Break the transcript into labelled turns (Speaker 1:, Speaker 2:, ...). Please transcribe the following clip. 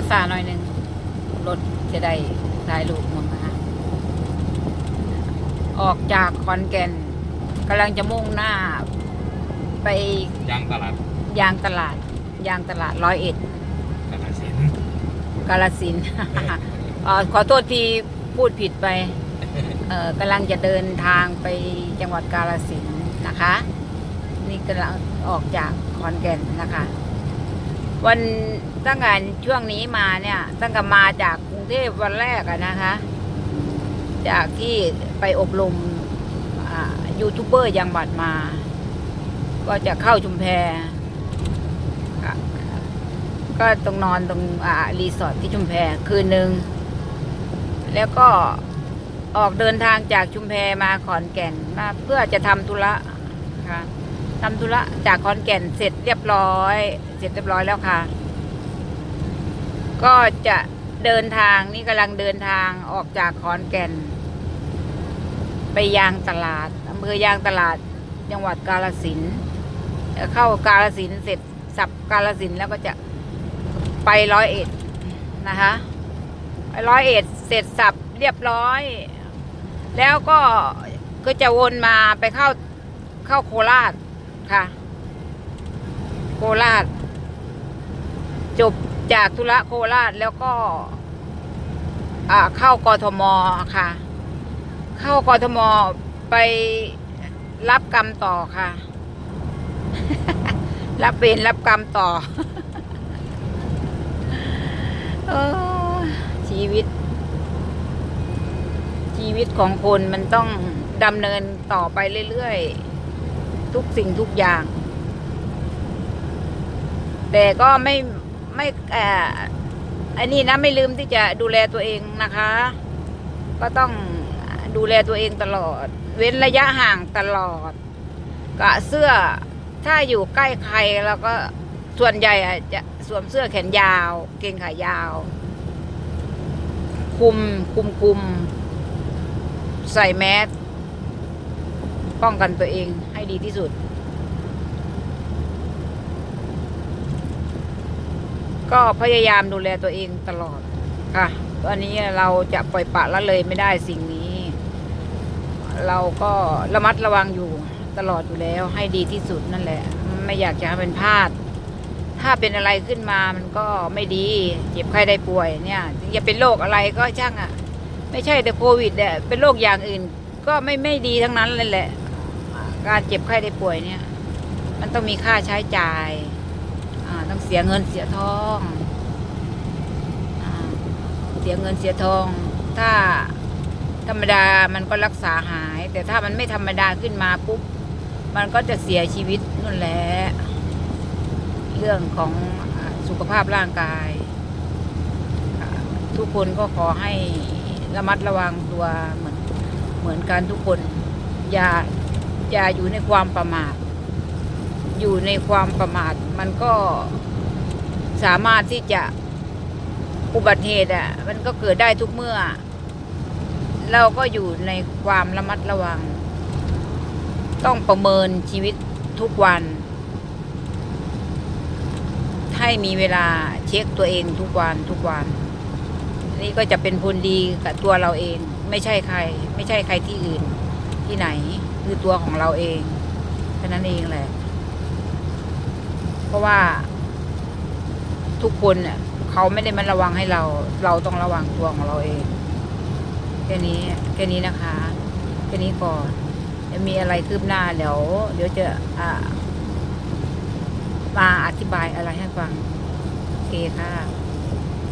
Speaker 1: าซาหน่อยหนึ่งรถจะได้ถ่ายรูปมามาออกจากขอนแก่นกำลังจะมุ่งหน้า ไป
Speaker 2: ยางตลาด
Speaker 1: ยางตลาดยางตลาดร้อยเอ็ด
Speaker 2: กาฬสินธุ์
Speaker 1: กาลสินธุ์เอ่อขอโทษที่พูดผิดไปเออกำลังจะเดินทางไปจังหวัดกาลสินธุ์นะคะ นี่กำลังออกจากขอนแก่นนะคะ วันตั้งแต่ช่วงนี้มาเนี่ย ตั้งแต่มาจากกรุงเทพวันแรกอะนะคะ จากที่ไปอบรมอ่ายูทูบเบอร์ยังบัดมา ก็จะเข้าชุมแพก็ต้องนอนตรงอ่ารีสอร์ทที่ชุมแพคืนหนึ่งแล้วก็ออกเดินทางจากชุมแพมาขอนแก่นมาเพื่อจะทำธุระค่ะ ทำธุระจากขอนแก่นเสร็จเรียบร้อย เสร็จเรียบร้อยแล้วค่ะ ก็จะเดินทางนี่กำลังเดินทางออกจากขอนแก่น ไปยางตลาดอำเภอยางตลาดจังหวัดกาลสินเข้ากาลสินเสร็จสับกาลสินแล้วก็จะไปร้อยเอ็ดนะคะไปร้อยเอ็ดเสร็จสับเรียบร้อย แล้วก็ก็จะวนมาไปเข้าเข้าโคราช ค่ะ โคราช จบจากธุระโคราชแล้วก็เข้ากทมค่ะ เข้ากทมไปรับกรรมต่อค่ะ รับเวรรับกรรมต่อเออชีวิต ชีวิตของคนมันต้องดำเนินต่อไปเรื่อยๆ ทุกสิ่งทุกอย่าง แต่ก็ไม่ไม่เอ่ออันนี้นะไม่ลืมที่จะดูแลตัวเองนะคะ ก็ต้องดูแลตัวเองตลอด เว้นระยะห่างตลอดกะเสื้อถ้าอยู่ใกล้ใครเราก็ส่วนใหญ่จะสวมเสื้อแขนยาว เกงขายาว คุมคุมคุม ใส่แมสป้องกันตัวเอง ดีที่สุด ก็พยายามดูแลตัวเองตลอดค่ะตอนนี้เราจะปล่อยปะละเลยไม่ได้สิ่งนี้ เราก็ระมัดระวังอยู่ตลอดอยู่แล้ว ให้ดีที่สุดนั่นแหละ ไม่อยากจะให้เป็นพลาด ถ้าเป็นอะไรขึ้นมามันก็ไม่ดี เจ็บไข้ได้ป่วยเนี่ยอย่าเป็นโรคอะไรก็ช่างอะ ไม่ใช่แต่โควิดเนี่ยเป็นโรคอย่างอื่น ก็ไม่ไม่ดีทั้งนั้นเลยแหละ การเจ็บไข้ได้ป่วยเนี่ย มันต้องมีค่าใช้จ่ายต้องเสียเงินเสียทองอเสียเงินเสียทอง ถ้าธรรมดามันก็รักษาหาย แต่ถ้ามันไม่ธรรมดาขึ้นมาปุ๊บ มันก็จะเสียชีวิตนั่นแหละเรื่องของอสุขภาพร่างกาย ทุกคนก็ขอให้ระมัดระวังตัวเหมือนเหมือนกันทุกคน อย่า อย่าอยู่ในความประมาท อยู่ในความประมาท มันก็สามารถที่จะอุบัติเหตุอะ มันก็เกิดได้ทุกเมื่อ เราก็อยู่ในความระมัดระวัง ต้องประเมินชีวิตทุกวัน ให้มีเวลาเช็คตัวเองทุกวันทุกวัน นี่ก็จะเป็นผลดีกับตัวเราเอง ไม่ใช่ใคร ไม่ใช่ใครที่อื่นที่ไหน คือตัวของเราเองแค่นั้นเองแหละ เพราะว่า ทุกคนเนี่ยเขาไม่ได้มาระวังให้เรา เราต้องระวังตัวของเราเองแค่นี้แค่นี้นะคะแค่นี้ก่อนจะมีอะไรคืบหน้าเดี๋ยวเดี๋ยวจะอ่ามาอธิบายอะไรให้ฟังโอเคค่ะ